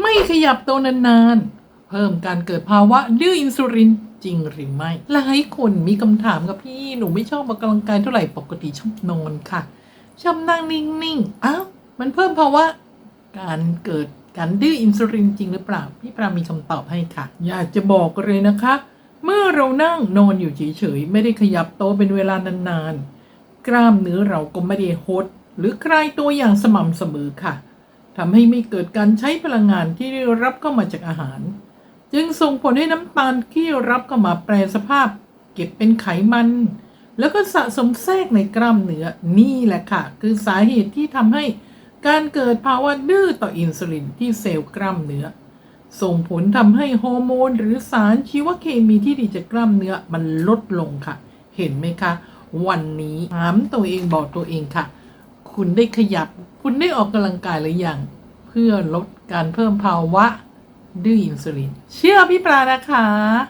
ไม่ขยับตัวนานๆ เพิ่มการเกิดภาวะดื้ออินซูลินจริงหรือไม่ หลายคนมีคำถามกับพี่หนูไม่ชอบออกกำลังกายเท่าไหร่ปกติชอบนอนค่ะ ชอบนั่งนิ่งๆ อ้าว มันเพิ่มภาวะการเกิดการดื้ออินซูลินจริงหรือเปล่า พี่ปรามีคำตอบให้ค่ะ อยากจะบอกเลยนะคะ เมื่อเรานั่งนอนอยู่เฉยๆ ไม่ได้ขยับโตเป็นเวลานานๆ กล้ามเนื้อเราก็ไม่ได้หดหรือคลายตัวอย่างสม่ำเสมอค่ะ ทำให้ไม่เกิดการใช้พลังงานที่ได้รับเข้ามาจากอาหาร จึงส่งผลให้น้ำตาลที่รับเข้ามาแปรสภาพ เก็บเป็นไขมัน แล้วก็สะสมแทรกในกล้ามเนื้อนี่แหละค่ะ คือสาเหตุที่ทำให้การเกิดภาวะดื้อต่ออินซูลินที่เซลล์กล้ามเนื้อ ส่งผลทำให้ฮอร์โมนหรือสารชีวเคมีที่ดีจากกล้ามเนื้อมันลดลงค่ะ เห็นไหมคะ วันนี้ถามตัวเองบอกตัวเองค่ะ คุณได้ขยับ คุณได้ออกกำลังกายหรือยังเพื่อลดการเพิ่มภาวะดื้ออินซูลิน เชื่อพี่ปลานะคะ